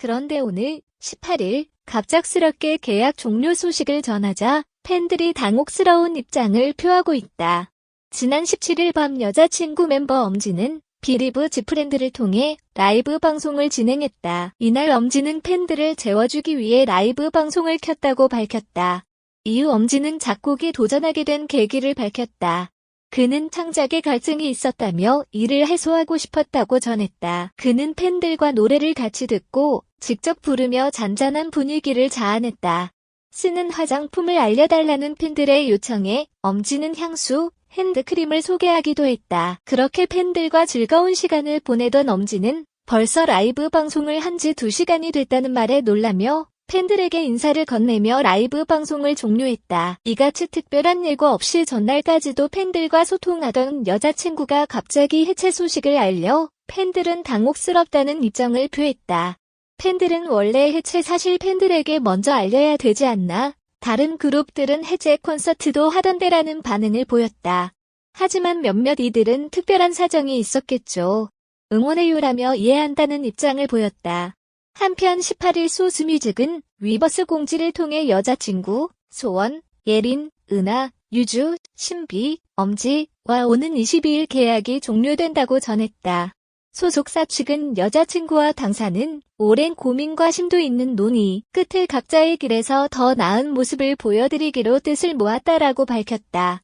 그런데 오늘 18일 갑작스럽게 계약 종료 소식을 전하자 팬들이 당혹스러운 입장을 표하고 있다. 지난 17일 밤 여자친구 멤버 엄지는 비리브 지프렌드를 통해 라이브 방송을 진행했다. 이날 엄지는 팬들을 재워주기 위해 라이브 방송을 켰다고 밝혔다. 이후 엄지는 작곡에 도전하게 된 계기를 밝혔다. 그는 창작에 갈증이 있었다며 이를 해소하고 싶었다고 전했다. 그는 팬들과 노래를 같이 듣고 직접 부르며 잔잔한 분위기를 자아냈다. 쓰는 화장품을 알려달라는 팬들의 요청에 엄지는 향수, 핸드크림을 소개하기도 했다. 그렇게 팬들과 즐거운 시간을 보내던 엄지는 벌써 라이브 방송을 한 지 2시간이 됐다는 말에 놀라며 팬들에게 인사를 건네며 라이브 방송을 종료했다. 이같이 특별한 예고 없이 전날까지도 팬들과 소통하던 여자친구가 갑자기 해체 소식을 알려 팬들은 당혹스럽다는 입장을 표했다. 팬들은 원래 해체 사실 팬들에게 먼저 알려야 되지 않나? 다른 그룹들은 해체 콘서트도 하던데라는 반응을 보였다. 하지만 몇몇 이들은 특별한 사정이 있었겠죠. 응원해요라며 이해한다는 입장을 보였다. 한편 18일 소스뮤직은 위버스 공지를 통해 여자친구, 소원, 예린, 은하, 유주, 신비, 엄지와 오는 22일 계약이 종료된다고 전했다. 소속사 측은 여자친구와 당사는 오랜 고민과 심도 있는 논의 끝을 각자의 길에서 더 나은 모습을 보여드리기로 뜻을 모았다라고 밝혔다.